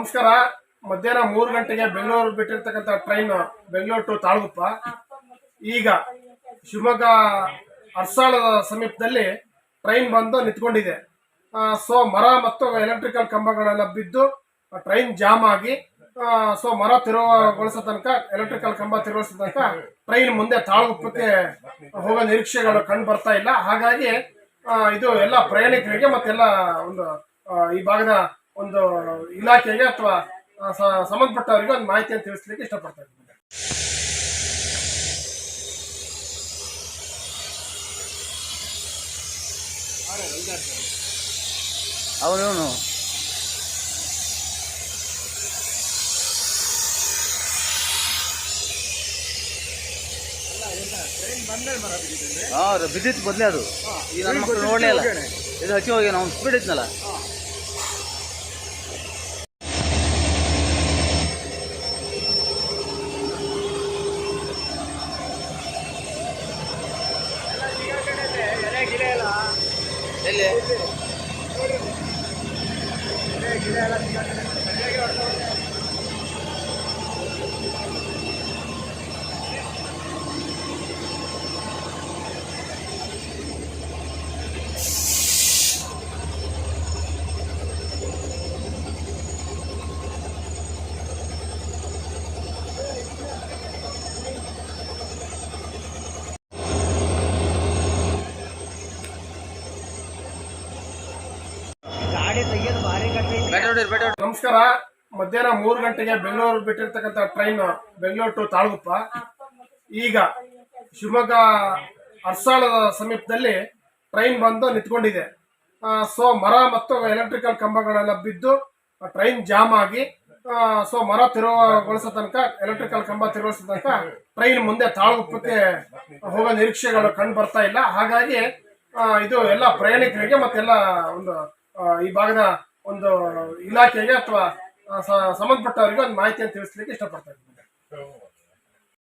ನಮಸ್ಕಾರ. ಮಧ್ಯಾಹ್ನ ಮೂರು ಗಂಟೆಗೆ ಬೆಂಗಳೂರು ಬಿಟ್ಟಿರ್ತಕ್ಕಂಥ ಟ್ರೈನ್ ಬೆಂಗಳೂರು ಟು ತಾಳಗುಪ್ಪ. ಈಗ ಶಿವಮೊಗ್ಗ ಅರ್ಸಾಳದ ಸಮೀಪದಲ್ಲಿ ಟ್ರೈನ್ ಬಂದು ನಿಂತ್ಕೊಂಡಿದೆ. ಸೊ ಮರ ಮತ್ತು ಎಲೆಕ್ಟ್ರಿಕಲ್ ಕಂಬಗಳೆಲ್ಲ ಬಿದ್ದು ಟ್ರೈನ್ ಜಾಮ್ ಆಗಿ ಸೊ ಮರ ತಿರುವಗೊಳಿಸೋ ತನಕ ಎಲೆಕ್ಟ್ರಿಕಲ್ ಕಂಬ ತಿರುಗಿಸೋ ತನಕ ಟ್ರೈನ್ ಮುಂದೆ ತಾಳಗುಪ್ಪಕ್ಕೆ ಹೋಗೋ ನಿರೀಕ್ಷೆಗಳು ಕಂಡು ಬರ್ತಾ ಇಲ್ಲ. ಹಾಗಾಗಿ ಇದು ಎಲ್ಲ ಪ್ರಯಾಣಿಕರಿಗೆ ಮತ್ತೆಲ್ಲ ಒಂದು ಈ ಭಾಗದ ಒಂದು ಇಲಾಖೆಗೆ ಅಥವಾ ಸಂಬಂಧಪಟ್ಟವರಿಗೆ ಒಂದು ಮಾಹಿತಿಯನ್ನು ತಿಳಿಸ್ಲಿಕ್ಕೆ ಇಷ್ಟಪಡ್ತಾ ಇದ್ದೀನಿ. ಅವನು ಹಾ ಬಿದ್ದಿತ್ತು ಮೊದಲೇ ಅದು. ನನ್ನ ಮಕ್ಕಳು ನೋಡಲೇ ಇಲ್ಲ. ಇದು ಹಚ್ಚಿ ಹೋಗಿ ನಾವು ಸ್ಪೀಡ್ ಇದ್ನಲ್ಲ ಎಲ್ಲಿ ನಮಸ್ಕಾರ. ಮಧ್ಯಾಹ್ನ ಮೂರು ಗಂಟೆಗೆ ಬೆಂಗಳೂರು ಬಿಟ್ಟಿರ್ತಕ್ಕಂಥ ಟ್ರೈನ್ ಬೆಂಗಳೂರು ಟು ತಾಳಗುಪ್ಪ ಈಗ ಶಿವಮೊಗ್ಗ ಅರ್ಸಾಳದ ಸಮೀಪದಲ್ಲಿ ಟ್ರೈನ್ ಬಂದು ನಿಂತ್ಕೊಂಡಿದೆ. ಸೊ ಮರ ಮತ್ತು ಎಲೆಕ್ಟ್ರಿಕಲ್ ಕಂಬಗಳೆಲ್ಲ ಬಿದ್ದು ಟ್ರೈನ್ ಜಾಮ್ ಆಗಿ ಸೊ ಮರ ತಿರುವುಗೊಳಿಸೋ ತನಕ ಎಲೆಕ್ಟ್ರಿಕಲ್ ಕಂಬ ತಿರುಗಿಸೋ ತನಕ ಟ್ರೈನ್ ಮುಂದೆ ತಾಳಗುಪ್ಪಕ್ಕೆ ಹೋಗೋ ನಿರೀಕ್ಷೆಗಳು ಕಂಡು ಬರ್ತಾ ಇಲ್ಲ. ಹಾಗಾಗಿ ಇದು ಎಲ್ಲ ಪ್ರಯಾಣಿಕರಿಗೆ ಮತ್ತೆಲ್ಲ ಒಂದು ಈ ಭಾಗದ ಒಂದು ಇಲಾಖೆಗೆ ಅಥವಾ ಸಂಬಂಧಪಟ್ಟವರಿಗೆ ಒಂದು ಮಾಹಿತಿಯನ್ನು ತಿಳಿಸ್ಲಿಕ್ಕೆ ಇಷ್ಟಪಡ್ತಾ ಇದ್ದೀನಿ.